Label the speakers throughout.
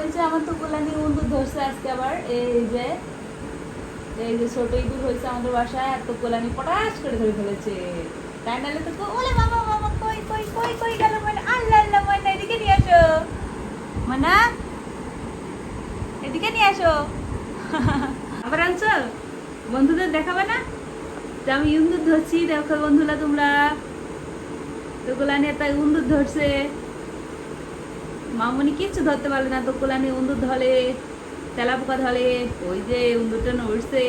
Speaker 1: ওই যে আমার তো বন্ধু ধরছে আজকে আবার, এই যে এই যে ছোট ইঁদুর হয়েছে আমাদের বাসায় তো পটাশ করে ধরে ফেলেছে। তাই নাহলে তো ওলে বাবা বাবা, কই কই কই কই গেল মানে আল্লাহ আল্লাহ মানে এদিকে নিয়ে আসো। এদিকে নিয়ে আসো। আবার আনছো? বন্ধুদের দেখাবে না? যে আমি ইন্দুর ধরছি, দেখো বন্ধুরা তোমরা। তো গোলানি তাই ইন্দুর ধরছে। মামনি কিচ্ছু ধরতে পারলে না, তো কোলানি উন্দুর ধরে তেলা পোকা ধরে ওই যে উন্দুরটা নড়ছে।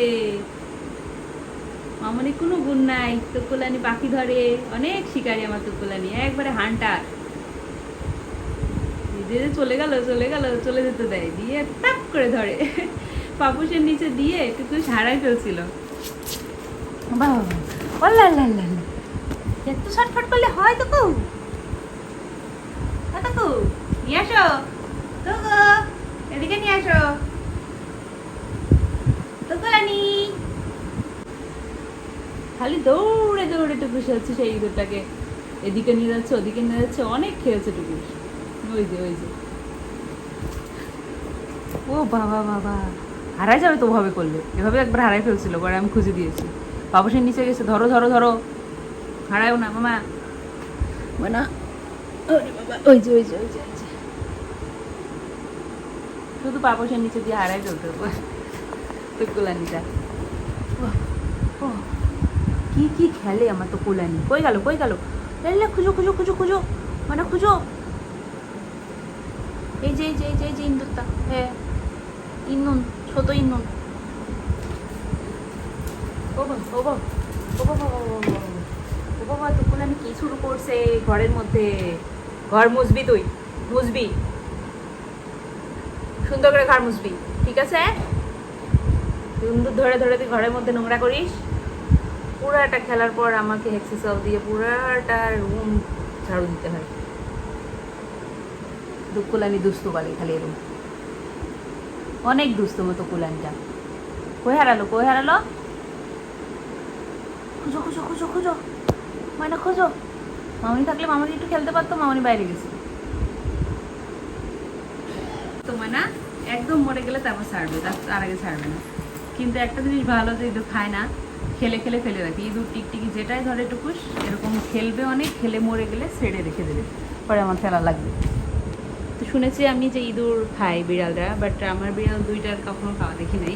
Speaker 1: মামনি কোনো গুণ নাই তো কোলানি পাখি ধরে, অনেক শিকারি আমার তো কোলানি একবারে হান্টার। যে চলে গেল চলে গেল, চলে যেতে দেয়, দিয়ে টাপ করে ধরে। পাপুসের নিচে দিয়ে একটু সারাই ফেলছিল। এত শর্টফট করলে হয় তো কৌ? নিয়ে আসো। তো এদিকে নিয়ে আসো। তো গোলানি খালি দৌড়ে দৌড়ে টুকুস হচ্ছে সেই ইঁদুরটাকে। এদিকে নিয়ে যাচ্ছে ওদিকে নিয়ে যাচ্ছে অনেক খেয়েছে টুকুস ওই যে ওই যে। ও বাবা বাবা। হারাই যাবে তো ভাবে করলে। এভাবে একবার হারাই ফেলছিল পরে আমি খুঁজে দিয়েছি। বাবুসের নিচে গেছে ধরো ধরো ধরো। হারায়ও না মামা। মানা যে ওই যে ওই যে ওই যে। শুধু পাপসের নিচে দিয়ে হারাই চলতে তো কুলানিটা। কি কি খেলে আমার তো কুলানি? কই গেল কই গেল? খুঁজো খুঁজো খুঁজো খুঁজো মানে খুঁজো। এই যে এই যে এই যে এই যে ইন্দুরটা হ্যাঁ ইন্দুন ছোট ইন্দুন। ও বাবা ও বাবা ও বাবা ও বাবা, কি শুরু করছে ঘরের মধ্যে? ঘর মুসবি তুই মুসবি সুন্দর করে ঘর মুসবি ঠিক আছে? সুন্দর ধরে ধরে তুই ঘরের মধ্যে নোংরা করিস। পুরাটা খেলার পর আমাকে হেক্সিসল দিয়ে পুরাটা রুম ঝাড়ু দিতে হয়। দুকুলানি দুস্তু বলে খালি এরকম অনেক দুস্তু মতো কুলানটা। কই হারালো কই হারালো? খুঁজো খুঁজো খুঁজো খুঁজো। ময়না, খোঁজো। মামনি থাকলে মামনি একটু খেলতে পারতো, মামনি বাইরে গেছে। তো ময়না একদম মরে গেলে তারপর ছাড়বে, তার আগে ছাড়বে না। কিন্তু একটা জিনিস ভালো যে ইঁদুর খায় না, খেলে খেলে ফেলে রাখে। ইঁদুর, টিকটিকি যেটাই ধরে টুকুস, এরকম খেলবে অনেক, খেলে মরে গেলে ছেড়ে রেখে দেবে। পরে আমার ফেলা লাগবে। তো শুনেছি আমি যে ইঁদুর খাই বিড়ালরা বাট আমার বিড়াল দুইটার কখনো খাওয়া দেখি নাই।